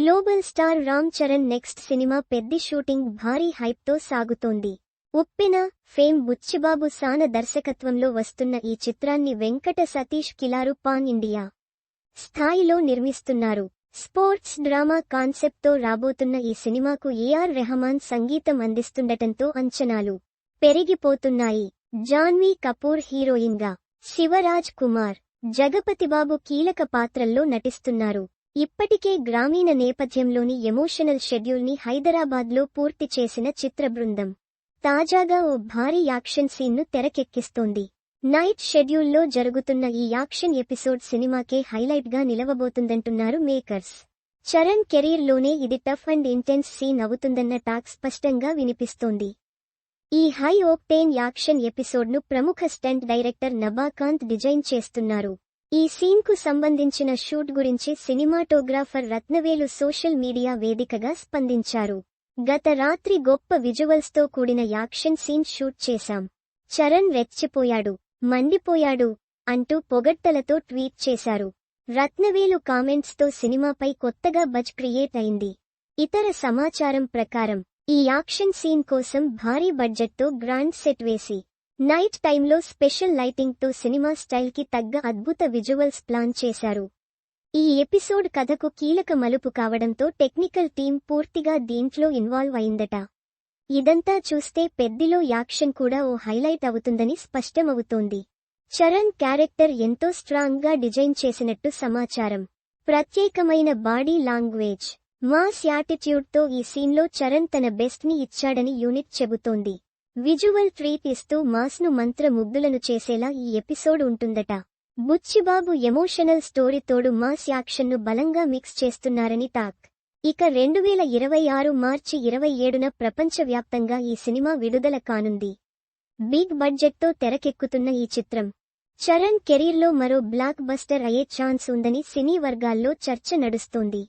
Global star Ram Charan next cinema Peddi shooting భారీ హైప్తో సాగుతోంది. ఉప్పెన ఫేమ్ బుచ్చిబాబు సాన దర్శకత్వంలో వస్తున్న ఈ చిత్రాన్ని వెంకట సతీష్ కిలారు పాన్ ఇండియా స్థాయిలో నిర్మిస్తున్నారు. స్పోర్ట్స్ డ్రామా కాన్సెప్ట్తో రాబోతున్న ఈ సినిమాకు ఏఆర్ రెహమాన్ సంగీతం అందిస్తుండటంతో అంచనాలు పెరిగిపోతున్నాయి. జాన్వీ కపూర్ హీరోయిన్గా శివరాజ్ కుమార్ జగపతిబాబు కీలక పాత్రల్లో నటిస్తున్నారు. ఇప్పటికే గ్రామీణ నేపథ్యంలోని ఎమోషనల్ షెడ్యూల్ని హైదరాబాద్లో పూర్తి చేసిన చిత్ర బృందం. తాజాగా ఓ భారీ యాక్షన్ సీన్ను తెరకెక్కిస్తోంది. నైట్ షెడ్యూల్లో జరుగుతున్న ఈ యాక్షన్ ఎపిసోడ్ సినిమాకే హైలైట్గా నిలవబోతుందంటున్నారు మేకర్స్. చరణ్ కెరీర్లోనే ఇది టఫ్ అండ్ ఇంటెన్స్ సీన్ అవుతుందన్న టాక్ స్పష్టంగా వినిపిస్తోంది. ఈ హై ఓక్టేన్ యాక్షన్ ఎపిసోడ్ను ప్రముఖ స్టంట్ డైరెక్టర్ నబాకాంత్ డిజైన్ చేస్తున్నారు. ఈ సీన్కు సంబంధించిన షూట్ గురించి సినిమాటోగ్రాఫర్ రత్నవేలు సోషల్ మీడియా వేదికగా స్పందించారు. గత రాత్రి గొప్ప విజువల్స్తో కూడిన యాక్షన్ సీన్ షూట్ చేశాం. చరణ్ రెచ్చిపోయాడు. మండిపోయాడు అంటూ పొగట్టలతో ట్వీట్ చేశారు. రత్నవేలు కామెంట్స్తో సినిమాపై కొత్తగా బజ్ క్రియేట్ అయింది. ఇతర సమాచారం ప్రకారం ఈ యాక్షన్ సీన్ కోసం భారీ బడ్జెట్తో గ్రాండ్ సెట్ వేసి నైట్ టైంలో స్పెషల్ లైటింగ్తో సినిమా స్టైల్కి తగ్గ అద్భుత విజువల్స్ ప్లాన్ చేశారు. ఈ ఎపిసోడ్ కథకు కీలక మలుపు కావడంతో టెక్నికల్ టీం పూర్తిగా దీంట్లో ఇన్వాల్వ్ అయిందట. ఇదంతా చూస్తే పెద్దిలో యాక్షన్ కూడా ఓ హైలైట్ అవుతుందని స్పష్టమవుతోంది. చరణ్ క్యారెక్టర్ ఎంతో స్ట్రాంగ్గా డిజైన్ చేసినట్టు సమాచారం. ప్రత్యేకమైన బాడీ లాంగ్వేజ్. మాస్ యాటిట్యూడ్తో ఈ సీన్లో చరణ్ తన బెస్ట్ని ఇచ్చాడని యూనిట్ చెబుతోంది. విజువల్ ట్రీట్ ఇస్తూ మాస్ను మంత్రముగ్ధులను చేసేలా ఈ ఎపిసోడ్ ఉంటుందట. బుచ్చిబాబు ఎమోషనల్ స్టోరీతోడు మాస్ యాక్షన్ను బలంగా మిక్స్ చేస్తున్నారని టాక్. ఇక రెండు వేల ఇరవై ఆరు మార్చి ఇరవై ఏడున ప్రపంచవ్యాప్తంగా ఈ సినిమా విడుదల కానుంది. బిగ్ బడ్జెట్తో తెరకెక్కుతున్న ఈ చిత్రం. చరణ్ కెరీర్లో మరో బ్లాక్ బస్టర్ అయ్యే ఛాన్స్ ఉందని సినీ వర్గాల్లో చర్చ నడుస్తోంది.